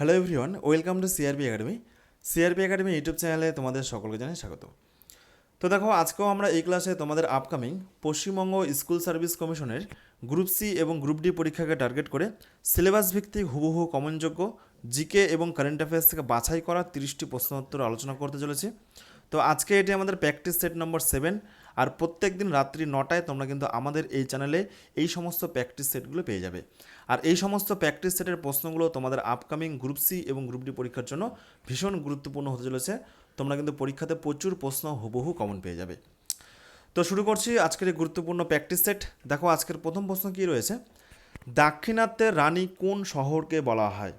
Hello everyone welcome to CRP academy CRP academy YouTube চ্যানেলে তোমাদের সকলকে জানাই স্বাগত। তো দেখো, আজকেও আমরা এই ক্লাসে তোমাদের আপকামিং পশ্চিমবঙ্গ স্কুল সার্ভিস কমিশনের গ্রুপ সি এবং গ্রুপ ডি পরীক্ষাকে টার্গেট করে সিলেবাস ভিত্তিক হুবহু কমনযোগ্য জিকে এবং কারেন্ট অ্যাফেয়ার্স থেকে বাছাই করা তিরিশটি প্রশ্নোত্তর আলোচনা করতে চলেছি। তো আজকে এটি আমাদের প্র্যাকটিস সেট নম্বর সেভেন আর প্রত্যেক দিন রাত্রি নটায় তোমরা কিন্তু আমাদের এই চ্যানেলে এই সমস্ত প্র্যাকটিস সেটগুলো পেয়ে যাবে। আর এই সমস্ত প্র্যাকটিস সেটের প্রশ্নগুলো তোমাদের আপকামিং গ্রুপ সি এবং গ্রুপ ডি পরীক্ষার জন্য ভীষণ গুরুত্বপূর্ণ হতে চলেছে। তোমরা কিন্তু পরীক্ষাতে প্রচুর প্রশ্ন হুবহু কমন পেয়ে যাবে। তো শুরু করছি আজকের গুরুত্বপূর্ণ প্র্যাকটিস সেট দেখো আজকের প্রথম প্রশ্ন কী রয়েছে? দাক্ষিণাত্যের রানী কোন শহরকে বলা হয়?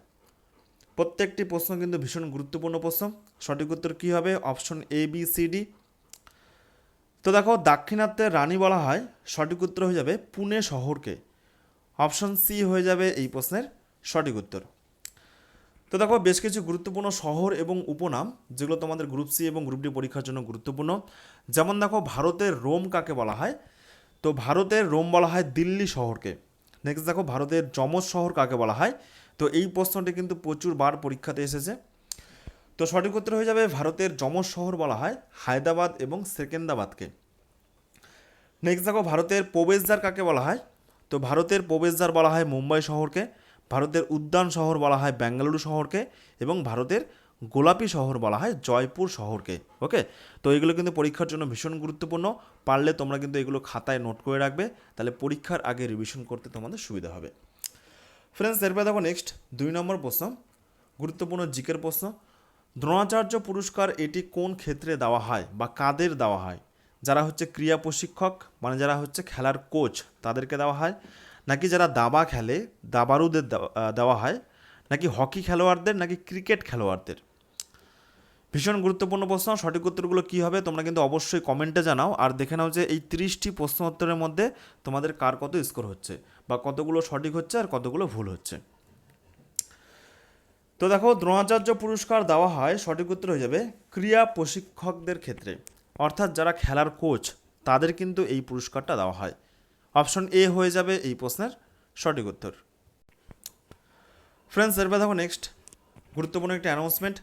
প্রত্যেকটি প্রশ্ন কিন্তু ভীষণ গুরুত্বপূর্ণ প্রশ্ন। সঠিক উত্তর কী হবে? Option A B C D তো দেখো, দাক্ষিণাত্যের রানী বলা হয়, সঠিক উত্তর হয়ে যাবে পুনে শহরকে। অপশন সি হয়ে যাবে এই প্রশ্নের সঠিক উত্তর। তো দেখো, বেশ কিছু গুরুত্বপূর্ণ শহর এবং উপনাম, যেগুলো তোমাদের গ্রুপ সি এবং গ্রুপ ডি পরীক্ষার জন্য গুরুত্বপূর্ণ। যেমন দেখো, ভারতের রোম কাকে বলা হয়? তো ভারতের রোম বলা হয় দিল্লি শহরকে। নেক্সট দেখো, ভারতের যমজ শহর কাকে বলা হয়? তো এই প্রশ্নটি কিন্তু প্রচুর বার পরীক্ষাতে এসেছে। তো সঠিক উত্তর হয়ে যাবে ভারতের যমজ শহর বলা হয়, হায়দ্রাবাদ এবং সেকেন্দ্রাবাদকে নেক্সট দেখো, ভারতের প্রবেশদ্বার কাকে বলা হয়? তো ভারতের প্রবেশদ্বার বলা হয় মুম্বাই শহরকে, ভারতের উদ্যান শহর বলা হয় বেঙ্গালুরু শহরকে এবং ভারতের গোলাপি শহর বলা হয় জয়পুর শহরকে, ওকে? তো এগুলো কিন্তু পরীক্ষার জন্য ভীষণ গুরুত্বপূর্ণ, পারলে তোমরা কিন্তু এগুলো খাতায় নোট করে রাখবে, তাহলে পরীক্ষার আগে রিভিশন করতে তোমাদের সুবিধা হবে। ফ্রেন্ডস এরপরে দেখো নেক্সট দুই নম্বর প্রশ্ন, গুরুত্বপূর্ণ জিকের প্রশ্ন। দ্রোণাচার্য পুরস্কার এটি কোন ক্ষেত্রে দেওয়া হয় বা কাদের দেওয়া হয়? যারা হচ্ছে ক্রীড়া প্রশিক্ষক মানে যারা হচ্ছে খেলার কোচ, তাদেরকে দেওয়া হয়? নাকি যারা দাবা খেলে, দাবারুদের দেওয়া- দেওয়া হয়? নাকি হকি খেলোয়াড়দের, নাকি ক্রিকেট খেলোয়াড়দের? ভীষণ গুরুত্বপূর্ণ প্রশ্ন। সঠিক উত্তরগুলো কী হবে তোমরা কিন্তু অবশ্যই কমেন্টে জানাও। আর দেখে নাও যে এই তিরিশটি প্রশ্ন উত্তরের মধ্যে তোমাদের কার কত স্কোর হচ্ছে, বা কতগুলো সঠিক হচ্ছে আর কতগুলো ভুল হচ্ছে। তো দেখো, দ্রোণাচার্য পুরস্কার দেওয়া হয়, সঠিক উত্তর হয়ে যাবে ক্রীড়া প্রশিক্ষকদের ক্ষেত্রে। অর্থাৎ যারা খেলার কোচ তাদের কিন্তু এই পুরস্কারটা দেওয়া হয়। অপশন এ হয়ে যাবে এই প্রশ্নের সঠিক উত্তর। ফ্রেন্ডস এরপর দেখো নেক্সট গুরুত্বপূর্ণ একটি অ্যানাউন্সমেন্ট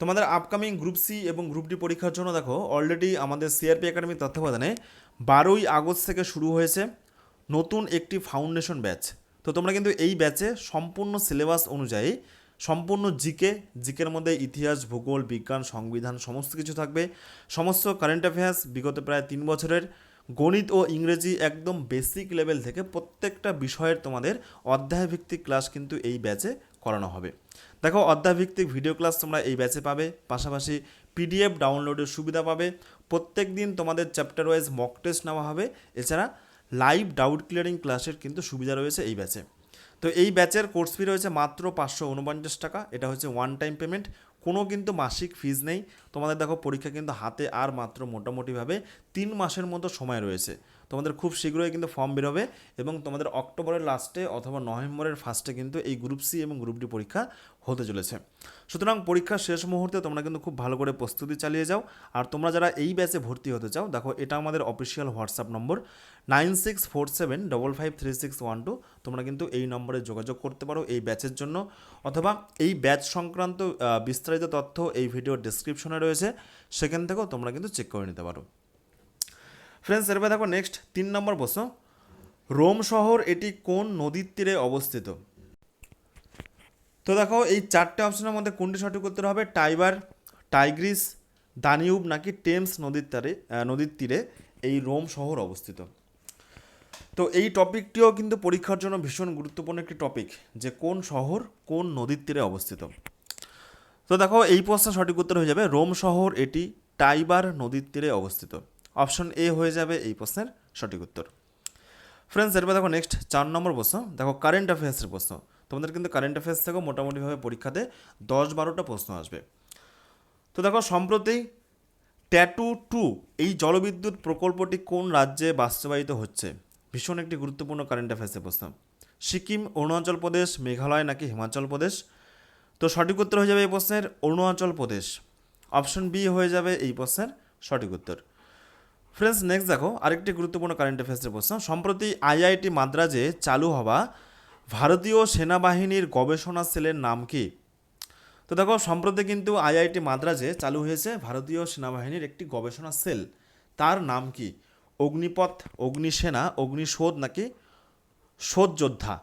তোমাদের আপকামিং গ্রুপ সি এবং গ্রুপ ডি পরীক্ষার জন্য দেখো অলরেডি আমাদের সিআরপি একাডেমির তত্ত্বাবধানে বারোই আগস্ট থেকে শুরু হয়েছে নতুন একটি ফাউন্ডেশন ব্যাচ তো তোমরা কিন্তু এই ব্যাচে সম্পূর্ণ সিলেবাস অনুযায়ী সম্পূর্ণ জিকে, জিকের মধ্যে ইতিহাস, ভূগোল, বিজ্ঞান, সংবিধান সমস্ত কিছু থাকবে। সমস্ত কারেন্ট অ্যাফেয়ার্স বিগত প্রায় তিন বছরের। গণিত ও ইংরেজি একদম বেসিক লেভেল থেকে প্রত্যেকটা বিষয়ের তোমাদের অধ্যায়ভিত্তিক ক্লাস কিন্তু এই ব্যাচে করানো হবে। দেখো, অধ্যায়ভিত্তিক ভিডিও ক্লাস তোমরা এই ব্যাচে পাবে। পাশাপাশি পিডিএফ ডাউনলোডের সুবিধা পাবে। প্রত্যেক দিন তোমাদের চ্যাপ্টার ওয়াইজ মক টেস্ট নেওয়া হবে। এছাড়া লাইভ ডাউট ক্লিয়ারিং ক্লাসের কিন্তু সুবিধা রয়েছে এই ব্যাচে তো এই ব্যাচের কোর্স ফি রয়েছে মাত্র পাঁচশো উনপঞ্চাশ টাকা। এটা হচ্ছে ওয়ান টাইম পেমেন্ট কোনো কিন্তু মাসিক ফিজ নেই। তোমাদের দেখো পরীক্ষা কিন্তু হাতে আর মাত্র মোটামুটিভাবে তিন মাসের মতো সময় রয়েছে। তোমাদের খুব শীঘ্রই কিন্তু ফর্ম বেরোবে এবং তোমাদের অক্টোবরের লাস্টে অথবা নভেম্বরের ফার্স্টে কিন্তু এই গ্রুপ সি এবং গ্রুপ ডি পরীক্ষা হতে চলেছে। সুতরাং পরীক্ষার শেষ মুহূর্তে তোমরা কিন্তু খুব ভালো করে প্রস্তুতি চালিয়ে যাও। আর তোমরা যারা এই ব্যাচে ভর্তি হতে চাও, দেখো এটা আমাদের official WhatsApp number nine six four seven double five three six one two তোমরা কিন্তু এই নম্বরে যোগাযোগ করতে পারো এই ব্যাচের জন্য। অথবা এই ব্যাচ সংক্রান্ত বিস্তারিত তথ্য এই ভিডিওর ডিসক্রিপশনে রয়েছে। সেখান থেকেও তোমরা কিন্তু চেক করে নিতে পারো। ফ্রেন্ডস এরপর দেখো নেক্সট তিন নম্বর প্রশ্ন। রোম শহর এটি কোন নদীর তীরে অবস্থিত? তো দেখো, এই চারটে অপশনের মধ্যে কোনটি সঠিক উত্তর হবে? টাইবার টাইগ্রিস দানিউব নাকি টেমস নদীর তীরে নদীর তীরে এই রোম শহর অবস্থিত? তো এই টপিকটিও কিন্তু পরীক্ষার জন্য ভীষণ গুরুত্বপূর্ণ একটি টপিক, যে কোন শহর কোন নদীর তীরে অবস্থিত? তো দেখো, এই প্রশ্নের সঠিক উত্তর হয়ে যাবে, রোম শহর এটি টাইবার নদীর তীরে অবস্থিত। অপশন এ হয়ে যাবে এই প্রশ্নের সঠিক উত্তর। ফ্রেন্ডস এরপর দেখো নেক্সট চার নম্বর প্রশ্ন। দেখো কারেন্ট অ্যাফেয়ার্সের প্রশ্ন। তোমাদের কিন্তু কারেন্ট অ্যাফেয়ার্স থেকেও মোটামুটিভাবে পরীক্ষাতে দশ বারোটা প্রশ্ন আসবে। তো দেখো সম্প্রতি ট্যাটু টু, এই জলবিদ্যুৎ প্রকল্পটি কোন রাজ্যে বাস্তবায়িত হচ্ছে? ভীষণ একটি গুরুত্বপূর্ণ কারেন্ট অ্যাফেয়ার্সের প্রশ্ন। সিকিম, অরুণাচল প্রদেশ, মেঘালয় নাকি হিমাচল প্রদেশ? তো সঠিক উত্তর হয়ে যাবে এই প্রশ্নের অরুণাচল প্রদেশ। অপশন বি হয়ে যাবে এই প্রশ্নের সঠিক উত্তর। ফ্রেন্ডস নেক্সট দেখো, আরেকটি গুরুত্বপূর্ণ কারেন্ট অ্যাফেয়ার্সের প্রশ্ন। সম্প্রতি আইআইটি মাদ্রাজে চালু হওয়া ভারতীয় সেনাবাহিনীর গবেষণা সেলের নাম কি? তো দেখো, সম্প্রতি কিন্তু আইআইটি মাদ্রাজে চালু হয়েছে ভারতীয় সেনাবাহিনীর একটি গবেষণা সেল। তার নাম কি? অগ্নিপথ, অগ্নিসেনা, অগ্নিশোধ নাকি শোধ যোদ্ধা?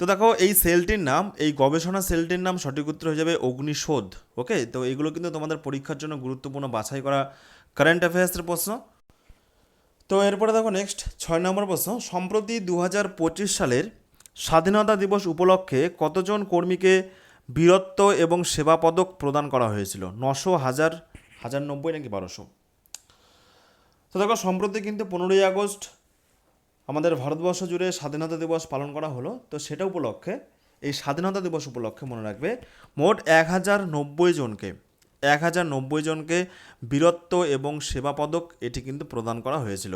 তো দেখো, এই সেলটির নাম, এই গবেষণা সেলটির নাম সঠিক উত্তর হয়ে যাবে অগ্নিশোধ ওকে তো এগুলো কিন্তু তোমাদের পরীক্ষার জন্য গুরুত্বপূর্ণ, বাছাই করা কারেন্ট অ্যাফেয়ার্সের প্রশ্ন। তো এরপরে দেখো নেক্সট ছয় নম্বর প্রশ্ন। সম্প্রতি দু হাজার পঁচিশ সালের স্বাধীনতা দিবস উপলক্ষে কতজন কর্মীকে বীরত্ব এবং সেবা পদক প্রদান করা হয়েছিল? নশো, হাজার হাজার নব্বই নাকি বারোশো? তো দেখো, সম্প্রতি কিন্তু পনেরোই আগস্ট আমাদের ভারতবর্ষ জুড়ে স্বাধীনতা দিবস পালন করা হলো। তো সেটা উপলক্ষে, এই স্বাধীনতা দিবস উপলক্ষে মনে রাখবে, মোট এক হাজার নব্বই জনকে এক হাজার নব্বই জনকে বীরত্ব এবং সেবা পদক এটি কিন্তু প্রদান করা হয়েছিল।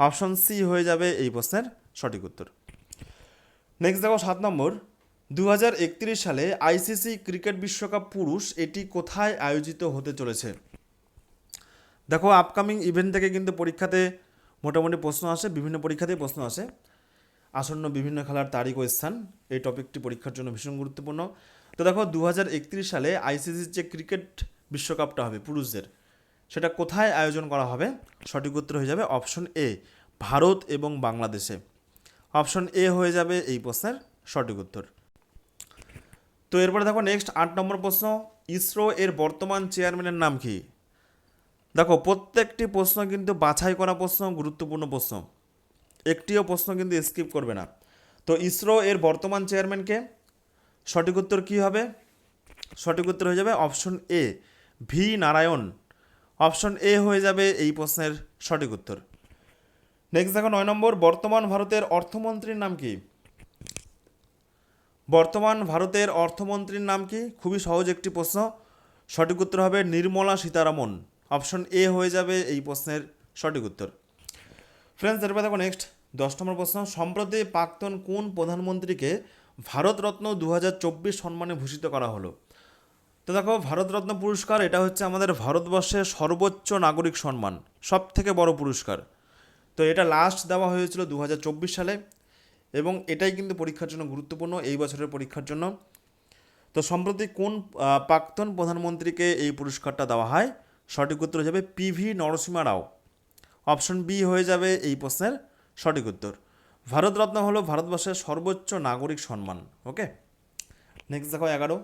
অপশন সি হয়ে যাবে এই প্রশ্নের সঠিক উত্তর। নেক্সট দেখো সাত নম্বর। দু হাজার একত্রিশ সালে আইসিসি ক্রিকেট বিশ্বকাপ পুরুষ এটি কোথায় আয়োজিত হতে চলেছে? দেখো আপকামিং ইভেন্ট থেকে কিন্তু পরীক্ষাতে মোটামুটি প্রশ্ন আসে, বিভিন্ন পরীক্ষাতেই প্রশ্ন আসে। আসন্ন বিভিন্ন খেলার তারিখ ও স্থান, এই টপিকটি পরীক্ষার জন্য ভীষণ গুরুত্বপূর্ণ। তো দেখো দু হাজার একত্রিশ সালে আইসিসির যে ক্রিকেট বিশ্বকাপটা হবে পুরুষদের, সেটা কোথায় আয়োজন করা হবে? সঠিক উত্তর হয়ে যাবে অপশন এ, ভারত এবং বাংলাদেশে। অপশন এ হয়ে যাবে এই প্রশ্নের সঠিক উত্তর। তো এরপরে দেখো নেক্সট আট নম্বর প্রশ্ন, ইসরো এর বর্তমান চেয়ারম্যানের নাম কি? দেখো প্রত্যেকটি প্রশ্ন কিন্তু বাছাই করা প্রশ্ন, গুরুত্বপূর্ণ প্রশ্ন। একটিও প্রশ্ন কিন্তু স্কিপ করবে না। তো ইসরো এর বর্তমান চেয়ারম্যানকে সঠিক উত্তর কী হবে? সঠিক উত্তর হয়ে যাবে option A, V Narayan. Option A হয়ে যাবে এই প্রশ্নের সঠিক উত্তর। নেক্সট দেখো নয় নম্বর, বর্তমান ভারতের অর্থমন্ত্রীর নাম কি? বর্তমান ভারতের অর্থমন্ত্রীর নাম কি? খুবই সহজ একটি প্রশ্ন। সঠিক উত্তর হবে নির্মলা সীতারামন। অপশন এ হয়ে যাবে এই প্রশ্নের সঠিক উত্তর। ফ্রেন্ডস এরপর দেখো নেক্সট দশ নম্বর প্রশ্ন, সম্প্রতি প্রাক্তন কোন প্রধানমন্ত্রীকে ভারতরত্ন দু হাজার চব্বিশ সম্মানে ভূষিত করা হলো। তো দেখো, ভারতরত্ন পুরস্কার, এটা হচ্ছে আমাদের ভারতবর্ষের সর্বোচ্চ নাগরিক সম্মান সব থেকে বড় পুরস্কার। তো এটা লাস্ট দেওয়া হয়েছিল দু হাজার চব্বিশ সালে এবং এটাই কিন্তু পরীক্ষার জন্য গুরুত্বপূর্ণ, এই বছরের পরীক্ষার জন্য। তো সম্প্রতি কোন প্রাক্তন প্রধানমন্ত্রীকে এই পুরস্কারটা দেওয়া হয়? সঠিক উত্তর হয়ে যাবে PV Narasimha Rao. Option B হয়ে যাবে এই প্রশ্নের সঠিক উত্তর। ভারতরত্ন হলো ভারতবর্ষের সর্বোচ্চ নাগরিক সম্মান ওকে নেক্সট দেখো এগারো।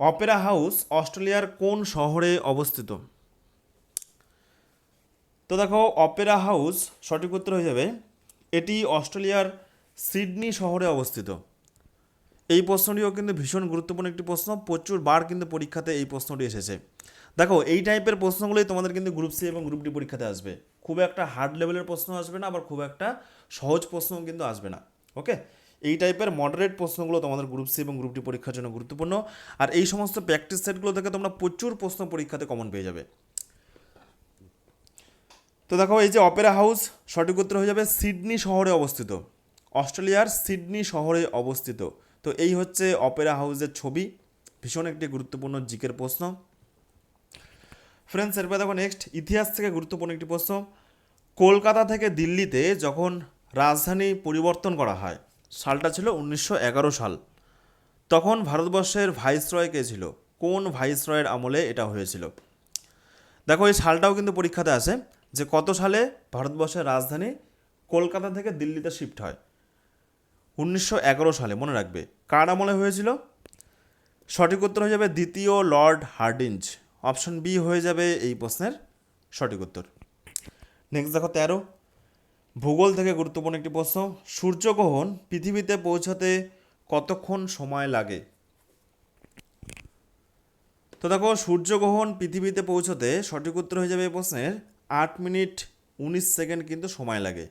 অপেরা হাউস অস্ট্রেলিয়ার কোন শহরে অবস্থিত? তো দেখো অপেরা হাউস সঠিক উত্তর হয়ে যাবে, এটি অস্ট্রেলিয়ার সিডনি শহরে অবস্থিত। এই প্রশ্নটিও কিন্তু ভীষণ গুরুত্বপূর্ণ একটি প্রশ্ন, প্রচুর বার কিন্তু পরীক্ষাতে এই প্রশ্নটি এসেছে। দেখো, এই টাইপের প্রশ্নগুলোই তোমাদের কিন্তু গ্রুপ সি এবং গ্রুপ ডি পরীক্ষাতে আসবে। খুব একটা হার্ড লেভেলের প্রশ্ন আসবে না, আবার খুব একটা সহজ প্রশ্ন কিন্তু আসবে না ওকে এই টাইপের মডারেট প্রশ্নগুলো তোমাদের গ্রুপ সি এবং গ্রুপ ডি পরীক্ষার জন্য গুরুত্বপূর্ণ। আর এই সমস্ত প্র্যাকটিস সেটগুলো থেকে তোমরা প্রচুর প্রশ্ন পরীক্ষাতে কমন পেয়ে যাবে। তো দেখো, এই যে অপেরা হাউস সঠিক উত্তর হয়ে যাবে সিডনি শহরে অবস্থিত। অস্ট্রেলিয়ার সিডনি শহরে অবস্থিত। তো এই হচ্ছে অপেরা হাউসের ছবি। ভীষণ একটি গুরুত্বপূর্ণ জিকের প্রশ্ন। ফ্রেন্ডস এরপর দেখো নেক্সট ইতিহাস থেকে গুরুত্বপূর্ণ একটি প্রশ্ন। কলকাতা থেকে দিল্লিতে যখন রাজধানী পরিবর্তন করা হয়, সালটা ছিল উনিশশো এগারো সাল, তখন ভারতবর্ষের ভাইসরয় কে ছিল? কোন ভাইসরয়ের আমলে এটা হয়েছিল? দেখো, এই সালটাও কিন্তু পরীক্ষাতে আসে যে কত সালে ভারতবর্ষের রাজধানী কলকাতা থেকে দিল্লিতে শিফট হয়। উনিশশো এগারো সালে, মনে রাখবে। কার আমলে হয়েছিল? সঠিক উত্তর হয়ে যাবে দ্বিতীয় লর্ড হার্ডিঞ্জ। অপশন বি হয়ে যাবে এই প্রশ্নের সঠিক উত্তর। নেক্সট দেখো তেরো। ভূগোল থেকে গুরুত্বপূর্ণ একটি প্রশ্ন। সূর্যগ্রহণ পৃথিবীতে পৌঁছাতে কতক্ষণ সময় লাগে? তো দেখো, সূর্যগ্রহণ পৃথিবীতে পৌঁছতে সঠিক উত্তর হয়ে যাবে এই প্রশ্নের আট মিনিট উনিশ সেকেন্ড কিন্তু সময় লাগে।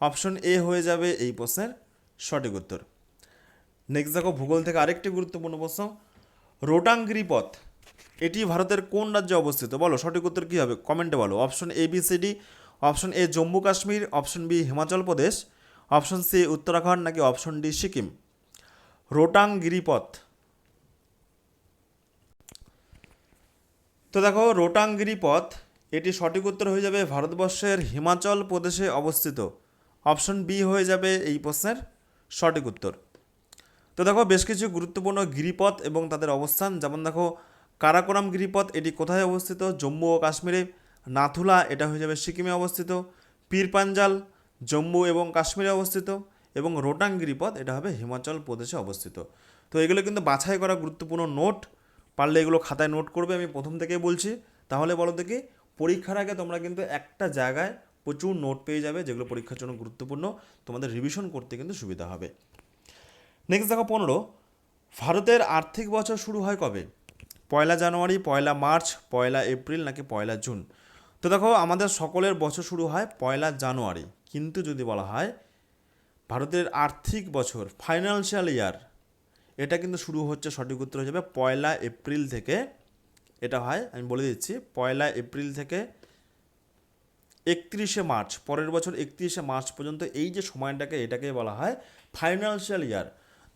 অপশন এ হয়ে যাবে এই প্রশ্নের সঠিক উত্তর। নেক্সট দেখো, ভূগোল থেকে আরেকটি গুরুত্বপূর্ণ প্রশ্ন। রোটাঙ্গিরি পথ এটি ভারতের কোন রাজ্যে অবস্থিত? বলো, সঠিক উত্তর কী হবে? কমেন্টে বলো। Option A B C D option A Jammu Kashmir, option B Himachal Pradesh, option C Uttarakhand, নাকি অপশন ডি সিকিম? রোটাং গিরিপথ। তো দেখো, রোটাং গিরিপথ, এটি সঠিক উত্তর হয়ে যাবে ভারতবর্ষের হিমাচল প্রদেশে অবস্থিত। অপশন বি হয়ে যাবে এই প্রশ্নের সঠিক উত্তর। তো দেখো, বেশ কিছু গুরুত্বপূর্ণ গিরিপথ এবং তাদের অবস্থান। যেমন দেখো কারাকোরাম গিরিপথ, এটি কোথায় অবস্থিত? জম্মু ও কাশ্মীরে। নাথুলা, এটা হয়ে যাবে সিকিমে অবস্থিত। পীর পাঞ্জাল, জম্মু এবং কাশ্মীরে অবস্থিত। এবং রোটাং গিরিপথ, এটা হবে হিমাচল প্রদেশে অবস্থিত। তো এগুলো কিন্তু বাছাই করা গুরুত্বপূর্ণ নোট। পারলে এগুলো খাতায় নোট করবে, আমি প্রথম থেকেই বলছি। তাহলে বলো দেখি, পরীক্ষার আগে তোমরা কিন্তু একটা জায়গায় প্রচুর নোট পেয়ে যাবে, যেগুলো পরীক্ষার জন্য গুরুত্বপূর্ণ। তোমাদের রিভিশন করতে কিন্তু সুবিধা হবে। নেক্সট দেখো পনেরো। ভারতের আর্থিক বছর শুরু হয় কবে? পয়লা জানুয়ারি, পয়লা মার্চ, পয়লা এপ্রিল নাকি পয়লা জুন। তো দেখো, আমাদের সকলের বছর শুরু হয় পয়লা জানুয়ারি। কিন্তু যদি বলা হয়, ভারতের আর্থিক বছর ফাইন্যান্সিয়াল ইয়ার এটা কিন্তু শুরু হচ্ছে, সঠিক উত্তর যাবে পয়লা এপ্রিল থেকে। এটা হয়, আমি বলে দিচ্ছি, পয়লা এপ্রিল থেকে একত্রিশে মার্চ, পরের বছর একত্রিশে মার্চ পর্যন্ত এই যে সময়টাকে এটাকে বলা হয় ফাইন্যান্সিয়াল ইয়ার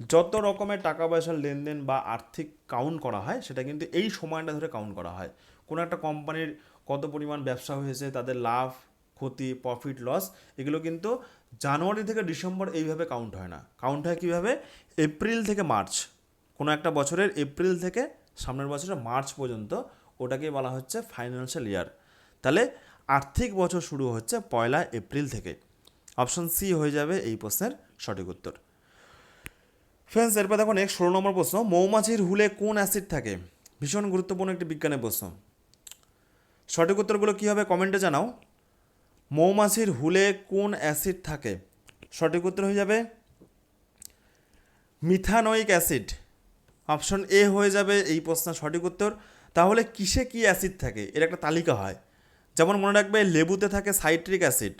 যত রকমের টাকা পয়সার লেনদেন বা আর্থিক কাউন্ট করা হয়, সেটা কিন্তু এই সময়টা ধরে কাউন্ট করা হয়। কোনো একটা কোম্পানির কত পরিমাণ ব্যবসা হয়েছে, তাদের লাভ, ক্ষতি প্রফিট লস এগুলো কিন্তু জানুয়ারি থেকে ডিসেম্বর এইভাবে কাউন্ট হয় না। কাউন্ট হয় কীভাবে? এপ্রিল থেকে মার্চ। কোনো একটা বছরের এপ্রিল থেকে সামনের বছরের মার্চ পর্যন্ত ওটাকেই বলা হচ্ছে ফাইন্যান্সিয়াল ইয়ার তাহলে আর্থিক বছর শুরু হচ্ছে পয়লা এপ্রিল থেকে। অপশন সি হয়ে যাবে এই প্রশ্নের সঠিক উত্তর। ফ্রেন্ডস, এরপর দেখো নেক্সট ষোলো নম্বর প্রশ্ন, মৌমাছির হুলে কোন অ্যাসিড থাকে? ভীষণ গুরুত্বপূর্ণ একটি বিজ্ঞানের প্রশ্ন। সঠিক উত্তরগুলো কী হবে কমেন্টে জানাও। মৌমাছির হুলে কোন অ্যাসিড থাকে? সঠিক উত্তর হয়ে যাবে মিথানোয়িক অ্যাসিড অপশন এ হয়ে যাবে এই প্রশ্নের সঠিক উত্তর। তাহলে কিসে কি অ্যাসিড থাকে? এর একটা তালিকা হয়। যেমন মনে রাখবে, লেবুতে থাকে সাইট্রিক অ্যাসিড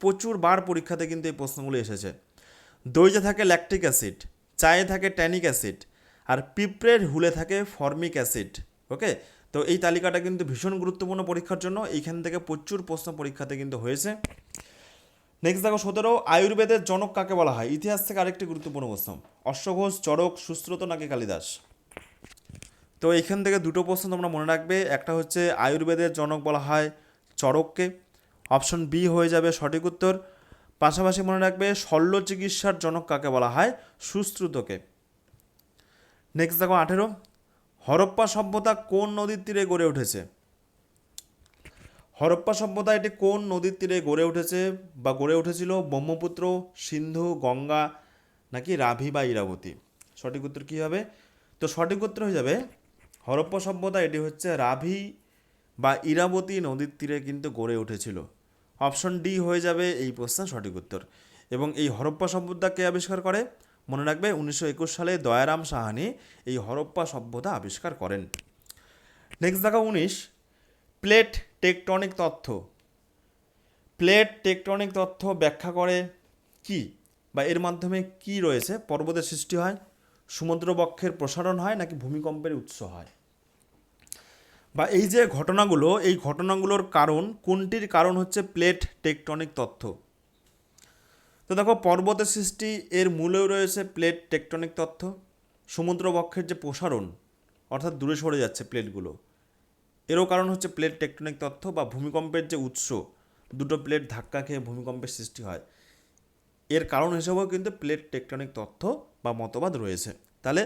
প্রচুর বার পরীক্ষাতে কিন্তু এই প্রশ্নগুলো এসেছে। দইতে থাকে ল্যাকটিক অ্যাসিড চায়ে থাকে ট্যানিক অ্যাসিড আর পিঁপড়ের হুলে থাকে ফর্মিক অ্যাসিড ওকে তো এই তালিকাটা কিন্তু ভীষণ গুরুত্বপূর্ণ পরীক্ষার জন্য, এইখান থেকে প্রচুর প্রশ্ন পরীক্ষাতে কিন্তু হয়েছে। নেক্সট দেখো, সতেরো, আয়ুর্বেদের জনক কাকে বলা হয়? ইতিহাস থেকে আরেকটি গুরুত্বপূর্ণ প্রশ্ন। অশ্বঘোষ চরক সুশ্রুত নাকি কালিদাস? তো এইখান থেকে দুটো প্রশ্ন তোমরা মনে রাখবে। একটা হচ্ছে আয়ুর্বেদের জনক বলা হয় চরককে অপশন বি হয়ে যাবে সঠিক উত্তর। পাশাপাশি মনে রাখবে, শল্য চিকিৎসার জনক কাকে বলা হয়? সুশ্রুতকে। নেক্সট দেখো আঠেরো। হরপ্পা সভ্যতা কোন নদীর তীরে গড়ে উঠেছে? হরপ্পা সভ্যতা এটি কোন নদীর তীরে গড়ে উঠেছে বা গড়ে উঠেছিল? ব্রহ্মপুত্র, সিন্ধু, গঙ্গা নাকি রাভি বা ইরাবতী? সঠিক উত্তর কী হবে? তো সঠিক উত্তর হয়ে যাবে, হরপ্পা সভ্যতা এটি হচ্ছে রাভি বা ইরাবতী নদীর তীরে কিন্তু গড়ে উঠেছিল। অপশন ডি হয়ে যাবে এই প্রশ্নের সঠিক উত্তর। এবং এই হরপ্পা সভ্যতা কে আবিষ্কার করে? মনে রাখবে, উনিশশো একুশ সালে দয়ারাম সাহানি এই হরপ্পা সভ্যতা আবিষ্কার করেন। নেক্সট দেখা উনিশ। প্লেট টেকটনিক তথ্য। প্লেট টেকটনিক তথ্য ব্যাখ্যা করে কি বা এর মাধ্যমে কি রয়েছে? পর্বতের সৃষ্টি হয়? সমুদ্রবক্ষের প্রসারণ হয় নাকি ভূমিকম্পের উৎস হয়? বা এই যে ঘটনাগুলো, এই ঘটনাগুলোর কারণ, কোনটির কারণ হচ্ছে প্লেট টেকটনিক তথ্য? তো দেখো পর্বতের সৃষ্টি, এর মূলেও রয়েছে প্লেট টেকটনিক তথ্য। সমুদ্রবক্ষের যে প্রসারণ, অর্থাৎ দূরে সরে যাচ্ছে প্লেটগুলো, এরও কারণ হচ্ছে প্লেট টেকটনিক তথ্য বা ভূমিকম্পের যে উৎস, দুটো প্লেট ধাক্কা খেয়ে ভূমিকম্পের সৃষ্টি হয়। এর কারণ হিসেবেও কিন্তু প্লেট টেকটনিক তথ্য বা মতবাদ রয়েছে। তাহলে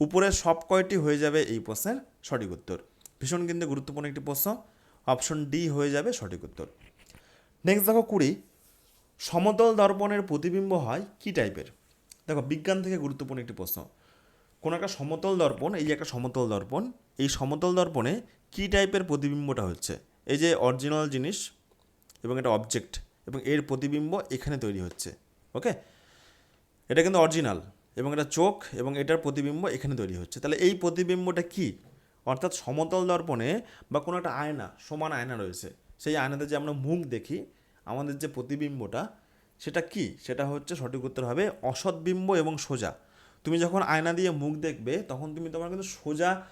উপরের সব কয়টি হয়ে যাবে এই প্রশ্নের সঠিক উত্তর। ভীষণ কিন্তু গুরুত্বপূর্ণ একটি প্রশ্ন। অপশন ডি হয়ে যাবে সঠিক উত্তর। নেক্সট দেখো কুড়ি। সমতল দর্পণের প্রতিবিম্ব হয় কী টাইপের দেখো, বিজ্ঞান থেকে গুরুত্বপূর্ণ একটি প্রশ্ন। কোনো একটা সমতল দর্পণ, এই যে একটা সমতল দর্পণ, এই সমতল দর্পণে কী টাইপের প্রতিবিম্বটা হচ্ছে? এই যে অরিজিনাল জিনিস এবং এটা অবজেক্ট এবং এর প্রতিবিম্ব এখানে তৈরি হচ্ছে। ওকে এটা কিন্তু অরিজিনাল এবং এটা চোখ এবং এটার প্রতিবিম্ব এখানে তৈরি হচ্ছে। তাহলে এই প্রতিবিম্বটা কি? অর্থাৎ সমতল দর্পণে বা কোনো একটা আয়না, সমান আয়না রয়েছে। সেই আয়নাতে যে আমরা মুখ দেখি, আমাদের যে প্রতিবিম্বটা, সেটা কি? সেটা হচ্ছে সঠিক উত্তর হবে অসৎবিম্ব এবং সোজা। তুমি যখন আয়না দিয়ে মুখ দেখবে, তখন তুমি তোমার কিন্তু সোজা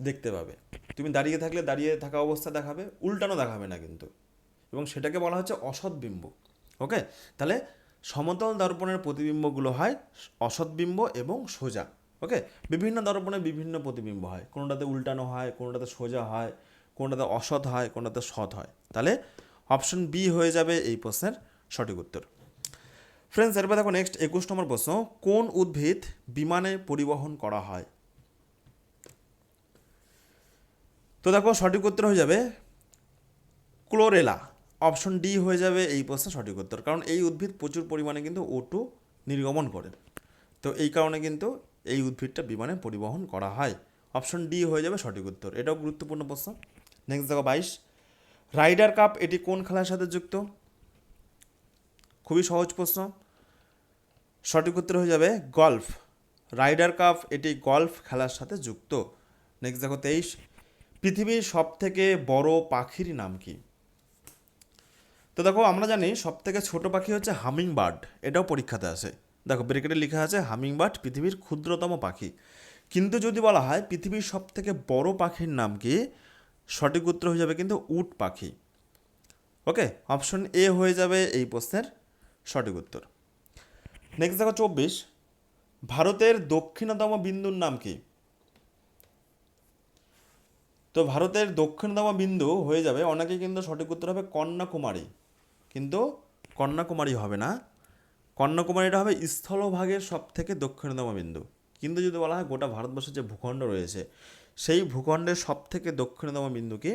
দেখতে পাবে। তুমি দাঁড়িয়ে থাকলে দাঁড়িয়ে থাকা অবস্থা দেখাবে, উল্টানো দেখাবে না কিন্তু। এবং সেটাকে বলা হচ্ছে অসৎবিম্ব। ওকে? তাহলে সমতল দর্পণের প্রতিবিম্বগুলো হয় অসৎবিম্ব এবং সোজা। ওকে? বিভিন্ন দর্পণে বিভিন্ন প্রতিবিম্ব হয়। কোনোটাতে উল্টানো হয়, কোনোটাতে সোজা হয়, কোনোটাতে অসৎ হয়, কোনোটাতে সৎ হয়। তাহলে অপশন বি হয়ে যাবে এই প্রশ্নের সঠিক উত্তর। ফ্রেন্ডস এরপর দেখো নেক্সট একুশ নম্বর প্রশ্ন, কোন উদ্ভিদ বিমানে পরিবহন করা হয়? তো দেখো, সঠিক উত্তর হয়ে যাবে ক্লোরেলা। অপশন ডি হয়ে যাবে এই প্রশ্নের সঠিক উত্তর। কারণ এই উদ্ভিদ প্রচুর পরিমাণে কিন্তু ওটু নির্গমন করে। তো এই কারণে কিন্তু এই উদ্ভিদটা বিমানে পরিবহন করা হয়। অপশন ডি হয়ে যাবে সঠিক উত্তর। এটাও গুরুত্বপূর্ণ প্রশ্ন। নেক্সট দেখো বাইশ। রাইডার কাপ এটি কোন খেলার সাথে যুক্ত? খুবই সহজ প্রশ্ন। সঠিক উত্তর হয়ে যাবে গল্ফ। রাইডার কাপ এটি গল্ফ খেলার সাথে যুক্ত। নেক্সট দেখো তেইশ। পৃথিবীর সব থেকে বড় পাখির নাম কি? তো দেখো আমরা জানি সব থেকে ছোট পাখি হচ্ছে হামিং বার্ড এটাও পরীক্ষাতে আসে। দেখো, ব্রেকেটে লেখা আছে হামিং বার্ড পৃথিবীর ক্ষুদ্রতম পাখি। কিন্তু যদি বলা হয় পৃথিবীর সব থেকে বড় পাখির নাম কি, সঠিক উত্তর হয়ে যাবে কিন্তু উট পাখি। ওকে? অপশন এ হয়ে যাবে এই প্রশ্নের সঠিক উত্তর। নেক্সট দেখো, চব্বিশ। ভারতের দক্ষিণতম বিন্দুর নাম কি? তো ভারতের দক্ষিণতম বিন্দু হয়ে যাবে অনেকে কিন্তু সঠিক উত্তর হবে কন্যাকুমারী। কিন্তু কন্যাকুমারী হবে না কন্যাকুমারীটা হবে স্থলভাগের সব থেকে দক্ষিণতম বিন্দু। কিন্তু যদি বলা হয় গোটা ভারতবর্ষের যে ভূখণ্ড রয়েছে, সেই ভূখণ্ডের সব থেকে দক্ষিণতম বিন্দু কি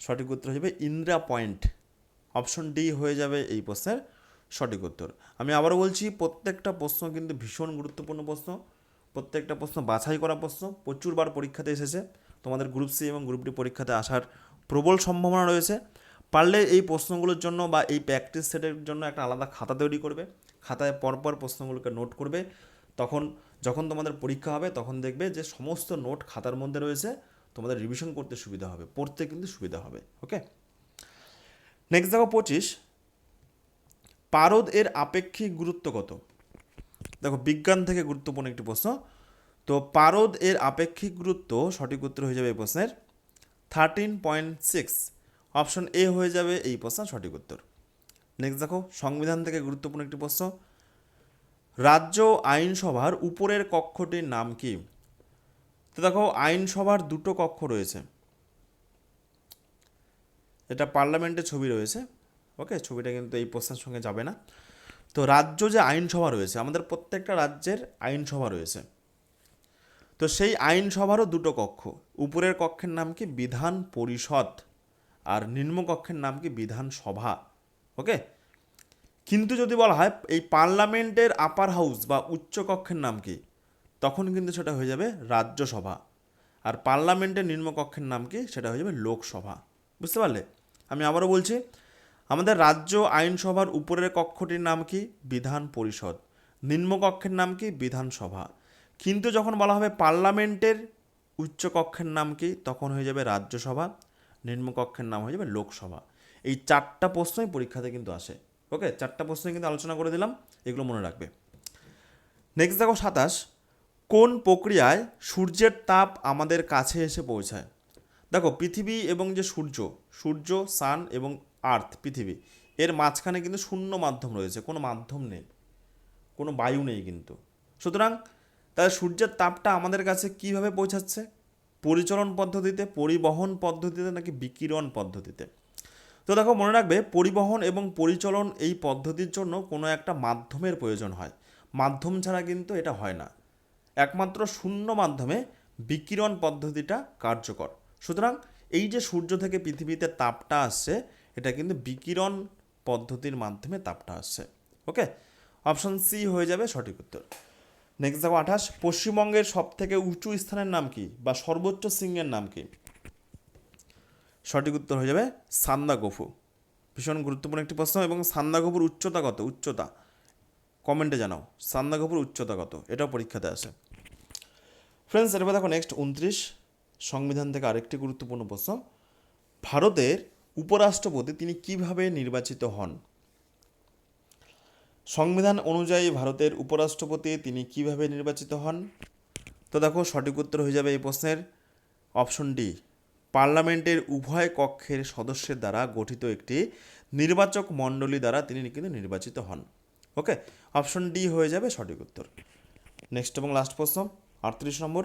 সঠিক উত্তর হিসেবে ইন্দ্রা পয়েন্ট অপশন ডি হয়ে যাবে এই প্রশ্নের সঠিক উত্তর। আমি আবারও বলছি, প্রত্যেকটা প্রশ্ন কিন্তু ভীষণ গুরুত্বপূর্ণ প্রশ্ন। প্রত্যেকটা প্রশ্ন বাছাই করা প্রশ্ন। প্রচুরবার পরীক্ষাতে এসেছে। তোমাদের গ্রুপ সি এবং গ্রুপ ডি পরীক্ষাতে আসার প্রবল সম্ভাবনা রয়েছে। পারলে এই প্রশ্নগুলোর জন্য বা এই প্র্যাকটিস সেটের জন্য একটা আলাদা খাতা তৈরি করবে। খাতায় পরপর প্রশ্নগুলোকে নোট করবে। তখন যখন তোমাদের পরীক্ষা হবে, তখন দেখবে যে সমস্ত নোট খাতার মধ্যে রয়েছে, তোমাদের রিভিশন করতে সুবিধা হবে, পড়তে কিন্তু সুবিধা হবে ওকে নেক্সট দেখো পঁচিশ। পারদ এর আপেক্ষিক গুরুত্ব কত? দেখো, বিজ্ঞান থেকে গুরুত্বপূর্ণ একটি প্রশ্ন। তো পারদ এর আপেক্ষিক গুরুত্ব সঠিক উত্তর হয়ে যাবে এই প্রশ্নের। Thirteen point six option A হয়ে যাবে এই প্রশ্ন সঠিক উত্তর। নেক্সট দেখো, সংবিধান থেকে গুরুত্বপূর্ণ একটি প্রশ্ন। রাজ্য আইনসভার উপরের কক্ষটির নাম কি? তো দেখো, আইনসভার দুটো কক্ষ রয়েছে। এটা পার্লামেন্টের ছবি রয়েছে। ওকে ছবিটা কিন্তু এই প্রশ্নের সঙ্গে যাবে না। তো রাজ্য যে আইনসভা রয়েছে, আমাদের প্রত্যেকটা রাজ্যের আইনসভা রয়েছে। তো সেই আইনসভারও দুটো কক্ষ। উপরের কক্ষের নাম কি? বিধান পরিষদ। আর নিম্ন কক্ষের নাম কি? বিধানসভা। ওকে কিন্তু যদি বলা হয়, এই পার্লামেন্টের আপার হাউস বা উচ্চ কক্ষের নাম কি? তখন কিন্তু সেটা হয়ে যাবে রাজ্যসভা। আর পার্লামেন্টের নিম্নকক্ষের নাম কি? সেটা হয়ে যাবে লোকসভা। বুঝতে পারলে? আমি আবারও বলছি, আমাদের রাজ্য আইনসভার উপরের কক্ষটির নাম কি? বিধান পরিষদ। নিম্নকক্ষের নাম কি? বিধানসভা। কিন্তু যখন বলা হবে পার্লামেন্টের উচ্চকক্ষের নাম কি? তখন হয়ে যাবে রাজ্যসভা। নিম্নকক্ষের নাম হয়ে যাবে লোকসভা। এই চারটা প্রশ্নই পরীক্ষাতে কিন্তু আসে। ওকে চারটা প্রশ্নই কিন্তু আলোচনা করে দিলাম, এগুলো মনে রাখবে। নেক্সট দেখো সাতাশ। কোন প্রক্রিয়ায় সূর্যের তাপ আমাদের কাছে এসে পৌঁছায়? দেখো, পৃথিবী এবং যে সূর্য সূর্য সান এবং আর্থ পৃথিবী, এর মাঝখানে কিন্তু শূন্য মাধ্যম রয়েছে, কোনো মাধ্যম নেই, কোনো বায়ু নেই কিন্তু। সুতরাং তাহলে সূর্যের তাপটা আমাদের কাছে কীভাবে পৌঁছাচ্ছে? পরিচলন পদ্ধতিতে, পরিবহন পদ্ধতিতে নাকি বিকিরণ পদ্ধতিতে? তো দেখো, মনে রাখবে, পরিবহন এবং পরিচলন এই পদ্ধতির জন্য কোনো একটা মাধ্যমের প্রয়োজন হয়। মাধ্যম ছাড়া কিন্তু এটা হয় না। একমাত্র শূন্য মাধ্যমে বিকিরণ পদ্ধতিটা কার্যকর। সুতরাং এই যে সূর্য থেকে পৃথিবীতে তাপটা আসছে, এটা কিন্তু বিকিরণ পদ্ধতির মাধ্যমে তাপটা আসছে। ওকে? অপশন সি হয়ে যাবে সঠিক উত্তর। নেক্সট দেখো, আঠাশ। পশ্চিমবঙ্গের সব থেকে উঁচু স্থানের নাম কি? বা সর্বোচ্চ সিংহের নাম কি? সঠিক উত্তর হয়ে যাবে সান্দাগফু। ভীষণ গুরুত্বপূর্ণ একটি প্রশ্ন এবং সান্দাগফুর উচ্চতা কত? উচ্চতা। কমেন্টে জানাও, সান্দাগফুর উচ্চতা কত? এটাও পরীক্ষাতে আসে ফ্রেন্ডস এরপর দেখো নেক্সট উনত্রিশ। সংবিধান থেকে আরেকটি গুরুত্বপূর্ণ প্রশ্ন। ভারতের উপরাষ্ট্রপতি তিনি কীভাবে নির্বাচিত হন? সংবিধান অনুযায়ী ভারতের উপরাষ্ট্রপতি তিনি কীভাবে নির্বাচিত হন? তো দেখো সঠিক উত্তর হয়ে যাবে এই প্রশ্নের। অপশন ডি পার্লামেন্টের উভয় কক্ষের সদস্যের দ্বারা গঠিত একটি নির্বাচক মণ্ডলী দ্বারা তিনি কিন্তু নির্বাচিত হন। ওকে? অপশন ডি হয়ে যাবে সঠিক উত্তর। নেক্সট এবং লাস্ট প্রশ্ন, আটত্রিশ নম্বর।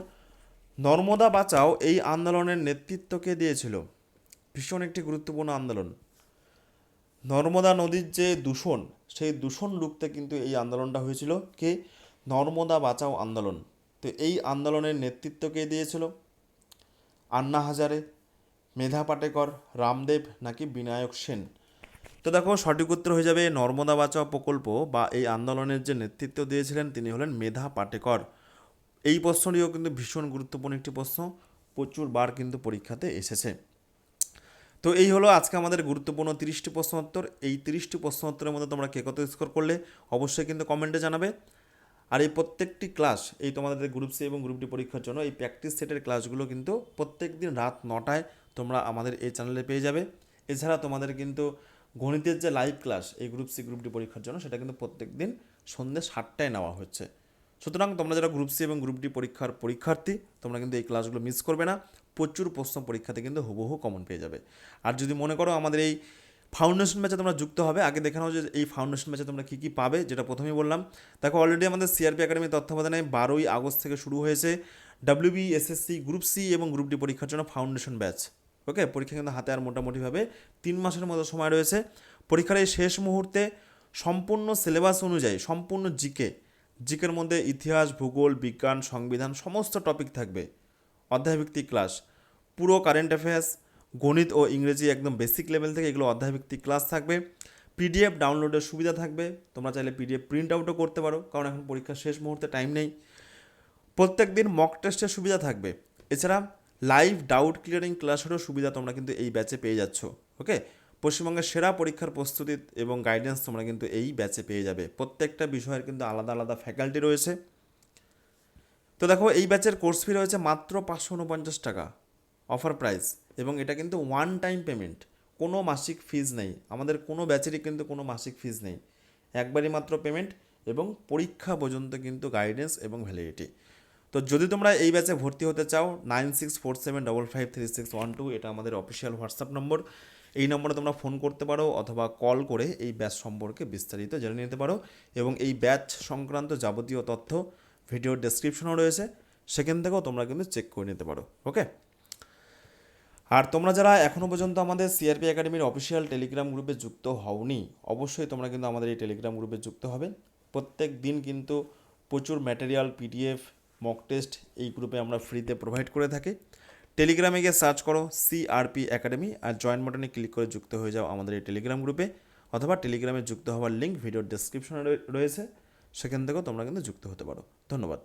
নর্মদা বাঁচাও এই আন্দোলনের নেতৃত্বকে দিয়েছিল। ভীষণ একটি গুরুত্বপূর্ণ আন্দোলন। নর্মদা নদীর যে দূষণ, সেই দূষণ রুখতে কিন্তু এই আন্দোলনটা হয়েছিল। কে? নর্মদা বাঁচাও আন্দোলন। তো এই আন্দোলনের নেতৃত্ব কে দিয়েছিল। আন্না হাজারে। মেধা পাটেকর, রামদেব নাকি বিনায়ক সেন? তো দেখো, সঠিক উত্তর হয়ে যাবে নর্মদা বাঁচাও প্রকল্প বা এই আন্দোলনের যে নেতৃত্ব দিয়েছিলেন, তিনি হলেন মেধা পাটেকর। এই প্রশ্নটিও কিন্তু ভীষণ গুরুত্বপূর্ণ একটি প্রশ্ন। প্রচুর বার কিন্তু পরীক্ষাতে এসেছে। তো এই হলো আজকে আমাদের গুরুত্বপূর্ণ তিরিশটি প্রশ্নোত্তর। এই তিরিশটি প্রশ্নোত্তরের মধ্যে তোমরা কে কত স্কোর করলে, অবশ্যই কিন্তু কমেন্টে জানাবে। আর এই প্রত্যেকটি ক্লাস এই তোমাদের গ্রুপ সি এবং গ্রুপ ডি পরীক্ষার জন্য এই প্র্যাকটিস সেটের ক্লাসগুলো কিন্তু প্রত্যেক দিন রাত নটায় তোমরা আমাদের এই চ্যানেলে পেয়ে যাবে। এছাড়া তোমাদের কিন্তু গণিতের যে লাইভ ক্লাস এই গ্রুপ সি গ্রুপ ডি পরীক্ষার জন্য সেটা কিন্তু প্রত্যেক দিন সন্ধ্যে সাতটায় নেওয়া হচ্ছে। সুতরাং তোমরা যারা গ্রুপ সি এবং গ্রুপ ডি পরীক্ষার পরীক্ষার্থী, তোমরা কিন্তু এই ক্লাসগুলো মিস করবে না। প্রচুর প্রশ্ন পরীক্ষাতে কিন্তু হুবহু কমন পেয়ে যাবে। আর যদি মনে করো আমাদের এই ফাউন্ডেশন ম্যাচে তোমরা যুক্ত হবে, আগে দেখে নাও যে এই ফাউন্ডেশন ম্যাচে তোমরা কী কী পাবে, যেটা প্রথমেই বললাম। দেখো অলরেডি আমাদের সিআরপি একাডেমি তত্ত্বাবধানে বারোই আগস্ট থেকে শুরু হয়েছে। ডাব্লিউবি এসএসসি গ্রুপ সি এবং গ্রুপ ডি পরীক্ষার জন্য ফাউন্ডেশন ব্যাচ ওকে? পরীক্ষা কিন্তু হাতে আর মোটামুটিভাবে তিন মাসের মতো সময় রয়েছে। পরীক্ষার এই শেষ মুহূর্তে সম্পূর্ণ সিলেবাস অনুযায়ী, সম্পূর্ণ জিকে, জিকের মধ্যে ইতিহাস, ভূগোল, বিজ্ঞান, সংবিধান সমস্ত টপিক থাকবে। অধ্যায়ভিত্তিক ক্লাস, পুরো কারেন্ট অ্যাফেয়ার্স, গণিত ও ইংরেজি একদম বেসিক লেভেল থেকে এগুলো অধ্যায়ভিত্তিক ক্লাস থাকবে। পিডিএফ ডাউনলোডের সুবিধা থাকবে, তোমরা চাইলে পিডিএফ প্রিন্ট আউটও করতে পারো, কারণ এখন পরীক্ষার শেষ মুহূর্তে টাইম নেই। প্রত্যেক দিন মক টেস্টের সুবিধা থাকবে। এছাড়া লাইভ ডাউট ক্লিয়ারিং ক্লাসেরও সুবিধা তোমরা কিন্তু এই ব্যাচে পেয়ে যাচ্ছ ওকে পশ্চিমবঙ্গের সেরা পরীক্ষার প্রস্তুতি এবং গাইডেন্স তোমরা কিন্তু এই ব্যাচে পেয়ে যাবে। প্রত্যেকটা বিষয়ের কিন্তু আলাদা আলাদা ফ্যাকাল্টি রয়েছে। তো দেখো, এই ব্যাচের কোর্স ফি রয়েছে মাত্র পাঁচশো উনপঞ্চাশ টাকা অফার প্রাইস এবং এটা কিন্তু ওয়ান টাইম পেমেন্ট কোনো মাসিক ফিজ নেই। আমাদের কোনো ব্যাচেরই কিন্তু কোনো মাসিক ফিজ নেই। একবারই মাত্র পেমেন্ট এবং পরীক্ষা পর্যন্ত কিন্তু গাইডেন্স এবং ভ্যালিডিটি তো যদি তোমরা এই ব্যাচে ভর্তি হতে চাও nine six four seven double five three six one two এটা আমাদের অফিসিয়াল হোয়াটসঅ্যাপ নম্বর। এই নম্বরে তোমরা ফোন করতে পারো অথবা কল করে এই ব্যাচ সম্পর্কে বিস্তারিত জেনে নিতে পারো এবং এই ব্যাচ সংক্রান্ত যাবতীয় তথ্য ভিডিওর ডেসক্রিপশনও রয়েছে, সেখান থেকেও তোমরা কিন্তু চেক করে নিতে পারো ওকে আর তোমরা যারা এখনও পর্যন্ত আমাদের সিআরপি একাডেমির অফিসিয়াল টেলিগ্রাম গ্রুপে যুক্ত হওনি, অবশ্যই তোমরা কিন্তু আমাদের এই টেলিগ্রাম গ্রুপে যুক্ত হবে। প্রত্যেক দিন কিন্তু প্রচুর ম্যাটেরিয়াল পিডিএফ মক টেস্ট এই গ্রুপে আমরা ফ্রিতে প্রোভাইড করে থাকি। টেলিগ্রামে গিয়ে সার্চ করো সিআরপি একাডেমি আর জয়েন বাটনে ক্লিক করে যুক্ত হয়ে যাও আমাদের এই টেলিগ্রাম গ্রুপে অথবা টেলিগ্রামে যুক্ত হওয়ার লিঙ্ক ভিডিওর ডেসক্রিপশনে রয়েছে। সেখান থেকেও তোমরা কিন্তু যুক্ত হতে পারো। ধন্যবাদ।